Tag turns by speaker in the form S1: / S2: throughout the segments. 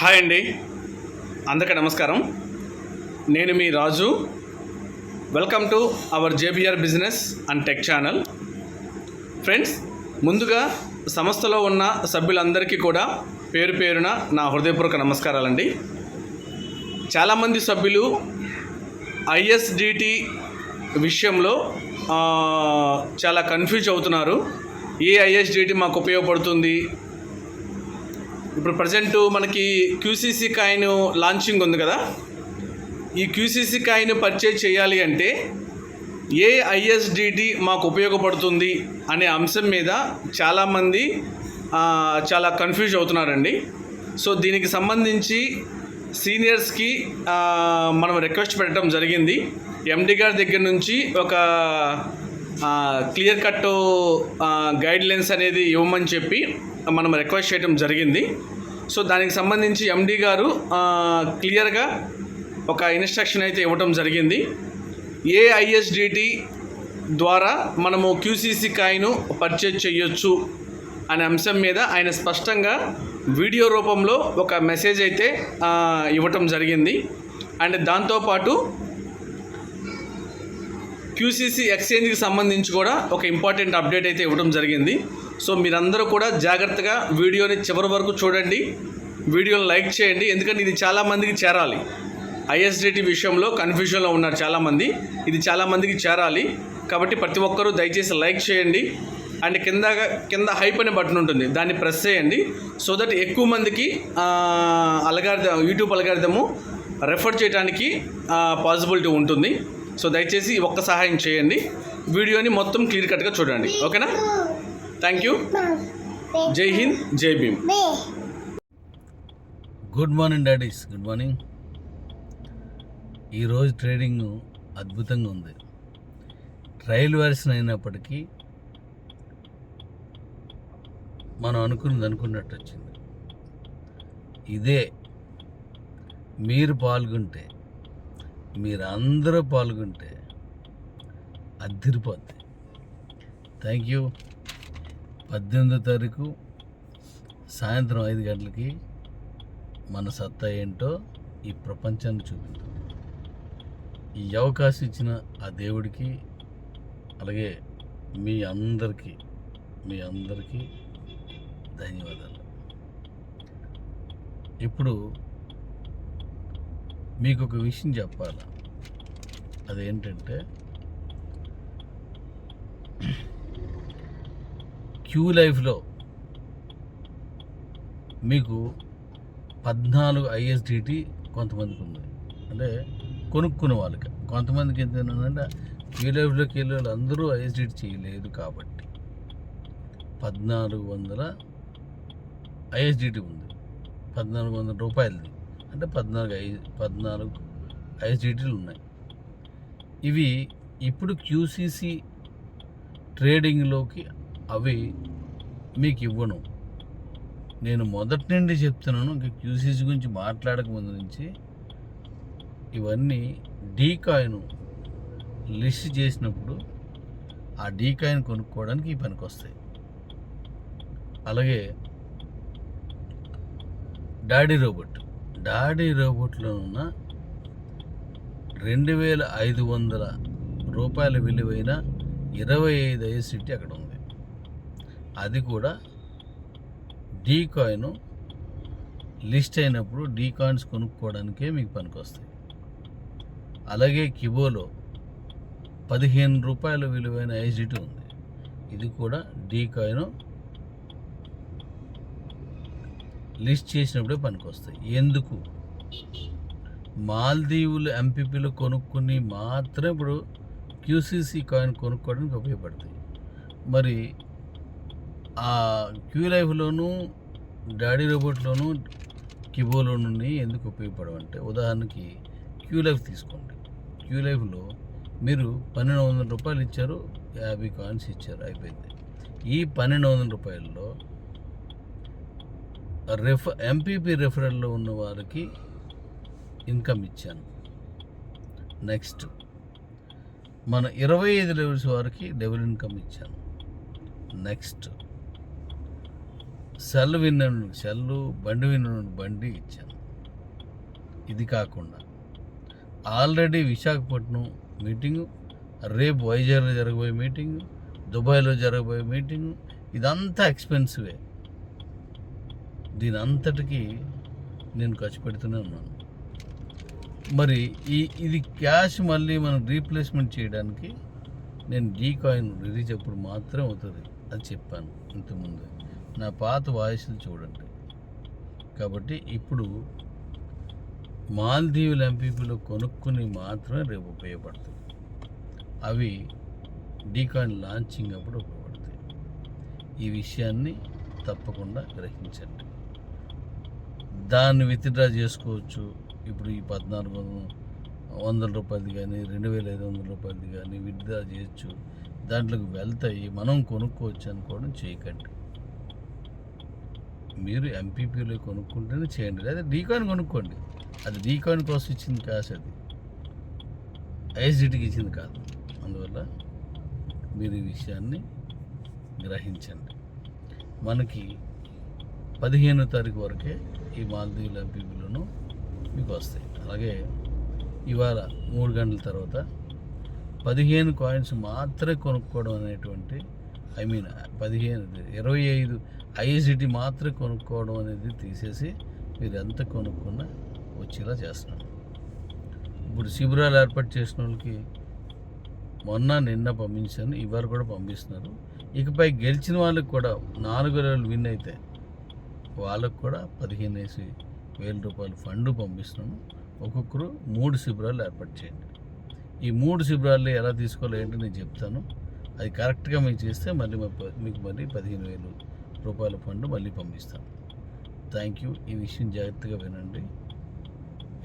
S1: Hi అండి. అందరికీ నమస్కారం. నేను మీ Raju. Welcome to our JBR business and tech channel friends ముందుగా సంస్థలో ఉన్న సభ్యులందరికీ కూడా పేరు పేరున నా హృదయపూర్వక నమస్కారాలండి. చాలామంది సభ్యులు ఐఎస్డిటి విషయంలో చాలా కన్ఫ్యూజ్ అవుతున్నారు. ఏ ఐఎస్డిటి మాకు ఉపయోగపడుతుంది? ఇప్పుడు ప్రజెంట్ మనకి క్యూసీసీ కాయిన్ లాంచింగ్ ఉంది కదా? ఈ క్యూసీసీ కాయిన్ పర్చేజ్ చేయాలి అంటే ఏ ఐఎస్డిటి మాకు ఉపయోగపడుతుంది అనే అంశం మీద చాలామంది చాలా కన్ఫ్యూజ్ అవుతున్నారండి. సో దీనికి సంబంధించి సీనియర్స్కి మనం రిక్వెస్ట్ పెట్టడం జరిగింది. ఎండి గారి దగ్గర నుంచి ఒక క్లియర్ కట్ గైడ్ లైన్స్ అనేది ఇవ్వమని చెప్పి మనం రిక్వెస్ట్ చేయడం జరిగింది. సో దానికి సంబంధించి ఎండి గారు క్లియర్గా ఒక ఇన్స్ట్రక్షన్ అయితే ఇవ్వటం జరిగింది. ఏఐఎస్డిటి ద్వారా మనము క్యూసీసీ కాయిను పర్చేజ్ చేయొచ్చు అనే అంశం మీద ఆయన స్పష్టంగా వీడియో రూపంలో ఒక మెసేజ్ అయితే ఇవ్వటం జరిగింది. అండ్ దాంతోపాటు క్యూసీసీ ఎక్స్చేంజ్కి సంబంధించి కూడా ఒక ఇంపార్టెంట్ అప్డేట్ అయితే ఇవ్వడం జరిగింది. సో మీరందరూ కూడా జాగ్రత్తగా వీడియోని చివరి వరకు చూడండి. వీడియోని లైక్ చేయండి. ఎందుకంటే ఇది చాలామందికి చేరాలి. ఐఎస్డిటి విషయంలో కన్ఫ్యూజన్లో ఉన్నారు చాలామంది ఇది చాలామందికి చేరాలి. కాబట్టి ప్రతి ఒక్కరూ దయచేసి లైక్ చేయండి. అండ్ కింద కింద హైప్ అనే బటన్ ఉంటుంది. దాన్ని ప్రెస్ చేయండి. సో దట్ ఎక్కువ మందికి అలగారిద యూట్యూబ్ అలగారిదము రెఫర్ చేయడానికి పాసిబిలిటీ ఉంటుంది. సో దయచేసి ఒక్క సహాయం చేయండి. వీడియోని మొత్తం క్లియర్ కట్గా చూడండి. ఓకేనా? థ్యాంక్ యూ జై హింద్ జై Bhim.
S2: Good morning daddies good morning. ఈరోజు ట్రేడింగ్ అద్భుతంగా ఉంది. ట్రయల్ వెర్షన్ అయినప్పటికీ మనం అనుకున్నది అనుకున్నట్టు వచ్చింది. ఇదే మీరు పాల్గొంటే మీరు అందరూ పాల్గొంటే అద్దిరిపోద్ది థ్యాంక్ యూ పద్దెనిమిదో తారీఖు సాయంత్రం ఐదు గంటలకి మన సత్తా ఏంటో ఈ ప్రపంచాన్ని చూపిద్దాం. ఈ అవకాశం ఇచ్చిన ఆ దేవుడికి అలాగే మీ అందరికీ మీ అందరికీ ధన్యవాదాలు. ఇప్పుడు మీకు ఒక విషయం చెప్పాలి? అదేంటంటే క్యూ లైఫ్లో మీకు పద్నాలుగు ఐఎస్డిటి కొంతమందికి ఉంది అంటే కొనుక్కునే వాళ్ళకి. కొంతమందికి ఏంటంటే క్యూ లైఫ్లోకి వెళ్ళే వాళ్ళు అందరూ ఐఎస్డిటి చేయలేదు కాబట్టి పద్నాలుగు వందల ఐఎస్డిటి ఉంది. పద్నాలుగు వందల రూపాయలది. అంటే పద్నాలుగు ఐదు పద్నాలుగు ఐఎస్డిటీలు ఉన్నాయి. ఇవి ఇప్పుడు క్యూసీసీ ట్రేడింగ్లోకి అవి మీకు ఇవ్వను. నేను మొదటి నుండి చెప్తున్నాను ఇంకా క్యూసీసీ గురించి మాట్లాడక ముందు నుంచి ఇవన్నీ డీ కాయిన్ లిస్ట్ చేసినప్పుడు ఆ డీ కాయిన్ కొనుక్కోవడానికి ఈ పనికి వస్తాయి. అలాగే డాడీ రోబోట్ డాడీ రోబోట్లో ఉన్న రెండు వేల ఐదు వందల రూపాయల విలువైన ఇరవై ఐదు ఐసిటీ అక్కడ ఉంది. అది కూడా డీ కాయిన్ లిస్ట్ అయినప్పుడు డీ కాయిన్స్ కొనుక్కోవడానికే మీకు పనికొస్తాయి. అలాగే కిబోలో పదిహేను రూపాయల విలువైన ఐసిటీ ఉంది. ఇది కూడా డీ కాయిన్ లిస్ట్ చేసినప్పుడే పనికొస్తాయి. ఎందుకు? మాల్దీవులు ఎంపీపీలు కొనుక్కుని మాత్రం ఇప్పుడు క్యూసీసీ కాయిన్ కొనుక్కోవడానికి ఉపయోగపడతాయి. మరి ఆ క్యూ లైఫ్లోనూ డాడీ రోబోట్లోను కిబోలోను ఎందుకు ఉపయోగపడవంటే ఉదాహరణకి క్యూ లైఫ్ తీసుకోండి. క్యూ లైఫ్లో మీరు పన్నెండు వందల రూపాయలు ఇచ్చారు యాభై కాయిన్స్ ఇచ్చారు అయిపోయింది. ఈ పన్నెండు వందల రూపాయల్లో రెఫ ఎంపీపీ రెఫరల్లో ఉన్న వారికి ఇన్కమ్ ఇచ్చాను. నెక్స్ట్ మన ఇరవై ఐదు లెవెల్స్ వారికి డబుల్ ఇన్కమ్ ఇచ్చాను. నెక్స్ట్ సెల్ విన్నను సెల్లు బండి విన్నను బండి ఇచ్చాను. ఇది కాకుండా ఆల్రెడీ విశాఖపట్నం మీటింగు రేపు వైజాగ్లో జరగబోయే మీటింగు దుబాయ్లో జరగబోయే మీటింగు ఇదంతా ఎక్స్పెన్సివే దీని అంతటికీ నేను ఖర్చు పెడుతూనే ఉన్నాను. మరి ఈ ఇది క్యాష్ మళ్ళీ మనం రీప్లేస్మెంట్ చేయడానికి నేను డీ కాయిన్ రిలీజ్ అప్పుడు మాత్రం అవుతుంది అది చెప్పాను ఇంతకుముందు. నా పాత వాయిస్లు చూడండి. కాబట్టి ఇప్పుడు మాల్దీవుల ఎంపీపీలో కొనుక్కుని మాత్రమే రేపు ఉపయోగపడుతుంది అవి డీకాయిన్ లాంచింగ్ అప్పుడు ఉపయోగపడతాయి. ఈ విషయాన్ని తప్పకుండా గ్రహించండి. దాన్ని విత్డ్రా చేసుకోవచ్చు. ఇప్పుడు ఈ పద్నాలుగు వందల రూపాయలది కానీ రెండు వేల ఐదు వందల రూపాయలది కానీ విత్డ్రా చేయొచ్చు. దాంట్లోకి వెళ్తాయి. మనం కొనుక్కోవచ్చు అనుకోవడం చేయకండి. మీరు ఎంపీపీలో కొనుక్కుంటేనే చేయండి. లేదా డీకాయిన్ కొనుక్కోండి. అది డీకాయిన్ కోసం ఇచ్చింది కాదు అది. ఐఎస్డిటీకి ఇచ్చింది కాదు. అందువల్ల మీరు ఈ విషయాన్ని గ్రహించండి. మనకి పదిహేనో తారీఖు వరకే ఈ మాల్దీవుల ఎంపీపీలను మీకు వస్తాయి. అలాగే ఇవాళ మూడు గంటల తర్వాత పదిహేను కాయిన్స్ మాత్రమే కొనుక్కోవడం అనేటువంటి ఐ మీన్ పదిహేను ఇరవై ఐదు ఐఎస్డిటీ మాత్రమే కొనుక్కోవడం అనేది తీసేసి మీరు ఎంత కొనుక్కున్నా వచ్చేలా చేస్తున్నాం ఇప్పుడు శిబిరాలు ఏర్పాటు చేసిన వాళ్ళకి మొన్న నిన్న పంపించాను ఇవాళ కూడా పంపిస్తున్నారు. ఇకపై గెలిచిన వాళ్ళకి కూడా నాలుగు రోజులు విన్ అయితే వాళ్ళకు కూడా పదిహేను వేసి వేల రూపాయలు ఫండ్ పంపిస్తున్నాము. ఒక్కొక్కరు మూడు శిబిరాలు ఏర్పాటు చేయండి. ఈ మూడు శిబిరాలు ఎలా తీసుకోవాలి ఏంటి నేను చెప్తాను. అది కరెక్ట్గా మీకు చేస్తే మళ్ళీ మా ప- మీకు మళ్ళీ పదిహేను వేలు రూపాయల ఫండ్ మళ్ళీ పంపిస్తాను థ్యాంక్ యూ. ఈ విషయం జాగ్రత్తగా వినండి.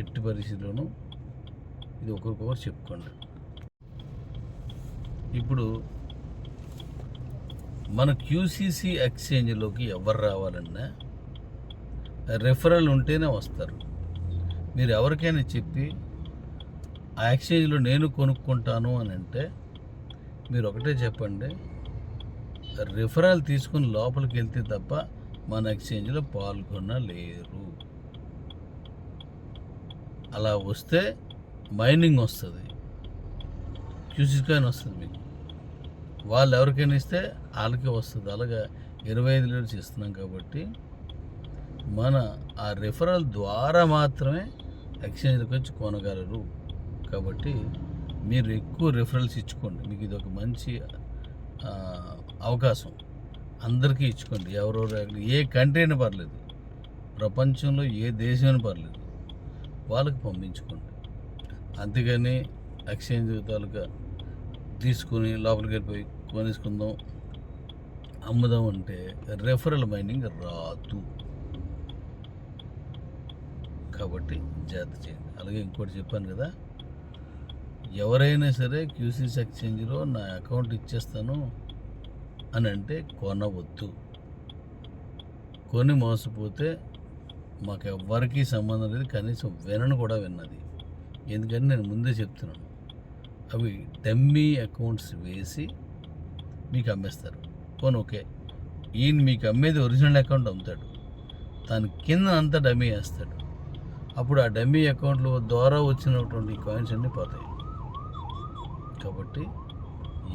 S2: ఎట్టి పరిస్థితిలోనూ ఇది ఒకరికొకరు చెప్పుకోండి. ఇప్పుడు మన క్యూసీసీ ఎక్స్చేంజ్లోకి ఎవరు రావాలన్నా రెఫరల్ ఉంటేనే వస్తారు. మీరు ఎవరికైనా చెప్పి ఆ ఎక్స్చేంజ్లో నేను కొనుక్కుంటాను అని అంటే మీరు ఒకటే చెప్పండి. రిఫరల్ తీసుకుని లోపలికి వెళ్తే తప్ప మన ఎక్స్చేంజ్లో పాల్గొనలేరు. అలా వస్తే మైనింగ్ వస్తుంది. క్యూసీ కాయిన్ వస్తుంది మీకు. వాళ్ళు ఎవరికైనా ఇస్తే వాళ్ళకే వస్తుంది. అలాగా ఇరవై ఐదు లీటర్స్ ఇస్తున్నాం కాబట్టి మన ఆ రెఫరల్ ద్వారా మాత్రమే ఎక్స్చేంజ్కి వచ్చి కొనగలరు. కాబట్టి మీరు ఎక్కువ రెఫరల్స్ ఇచ్చుకోండి. మీకు ఇది ఒక మంచి అవకాశం. అందరికీ ఇచ్చుకోండి. ఎవరెవరు ఏ కంట్రీ అయినా పర్లేదు. ప్రపంచంలో ఏ దేశం అయినా పర్లేదు. వాళ్ళకి పంపించుకోండి. అంతేగాని ఎక్స్చేంజ్ తాలూకా తీసుకొని లోపలికి వెళ్ళిపోయి కొనేసుకుందాం. అమ్ముదాం అంటే రెఫరల్ మైనింగ్ రాదు. కాబట్టి జాగ్రత్త చేయండి అలాగే ఇంకోటి చెప్పాను కదా ఎవరైనా సరే క్యూసీస్ ఎక్స్చేంజ్లో నా అకౌంట్ ఇచ్చేస్తాను అని అంటే కొనవద్దు. కొని మోసపోతే మాకు ఎవ్వరికీ సంబంధం లేదు కనీసం వినను కూడా విన్నది. ఎందుకని నేను ముందే చెప్తున్నాను. అవి డమ్మీ అకౌంట్స్ వేసి మీకు అమ్మేస్తారు. Phone okay. ఈయన మీకు అమ్మేది ఒరిజినల్ అకౌంట్ అమ్ముతాడు. దాని కింద అంతా డమ్మీ వేస్తాడు. అప్పుడు ఆ డమ్మీ అకౌంట్లో ద్వారా వచ్చినటువంటి కాయిన్స్ అన్నీ పోతాయి. కాబట్టి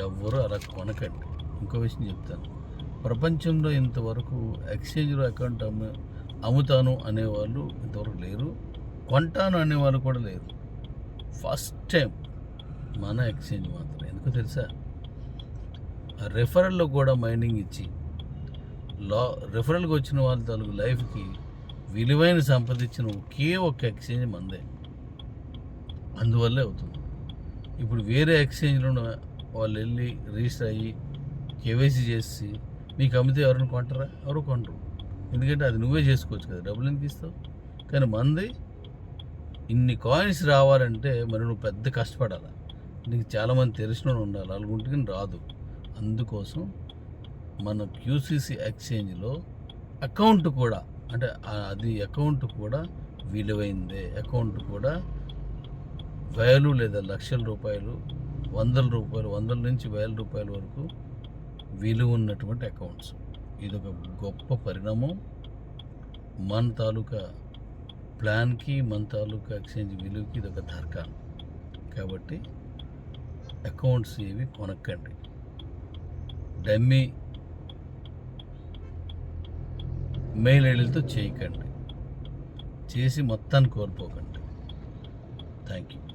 S2: ఎవరు అలా కొనకండి. ఇంకో విషయం చెప్తాను. ప్రపంచంలో ఇంతవరకు ఎక్స్చేంజ్లో అకౌంట్ అమ్ము అమ్ముతాను అనేవాళ్ళు ఇంతవరకు లేరు. కొంటాను అనేవాళ్ళు కూడా లేరు. ఫస్ట్ టైం మన ఎక్స్చేంజ్ మాత్రం ఎందుకో తెలుసా? రెఫరల్లో కూడా మైనింగ్ ఇచ్చి లా రెఫరల్కి వచ్చిన వాళ్ళ తాలూకు లైఫ్కి విలువైన సంపద ఇచ్చిన ఒకే ఒక్క ఎక్స్చేంజ్ మందే. అందువల్లే అవుతుంది. ఇప్పుడు వేరే ఎక్స్చేంజ్లో వాళ్ళు వెళ్ళి రిజిస్టర్ అయ్యి కేవైసీ చేసి మీకు అమ్మితే ఎవరైనా కొంటారా? ఎవరు కొంటారు. ఎందుకంటే అది నువ్వే చేసుకోవచ్చు కదా. డబ్బులు ఎందుకు ఇస్తావు? కానీ మంది. ఇన్ని కాయిన్స్ రావాలంటే మరి నువ్వు పెద్ద కష్టపడాలి? నీకు చాలామంది తెలిసిన వాళ్ళు ఉండాలి. అలాగుంటే రాదు. అందుకోసం మన క్యూసీసీ ఎక్స్చేంజ్లో అకౌంట్ కూడా అంటే అది అకౌంట్ కూడా విలువైందే. అకౌంట్ కూడా వేలు లేదా లక్షల రూపాయలు వందల రూపాయలు వందల నుంచి వేల రూపాయల వరకు విలువ ఉన్నటువంటి అకౌంట్స్ ఇది ఒక గొప్ప పరిణామం. మన తాలూకా ప్లాన్కి మన తాలూకా ఎక్స్చేంజ్ విలువకి ఇది ఒక తర్కాణం కాబట్టి అకౌంట్స్ ఏవి కొనక్కండి డమ్మీ మెయిల్ ఐడీలతో చేయకండి. చేసి మొత్తాన్ని కోల్పోకండి. Thank you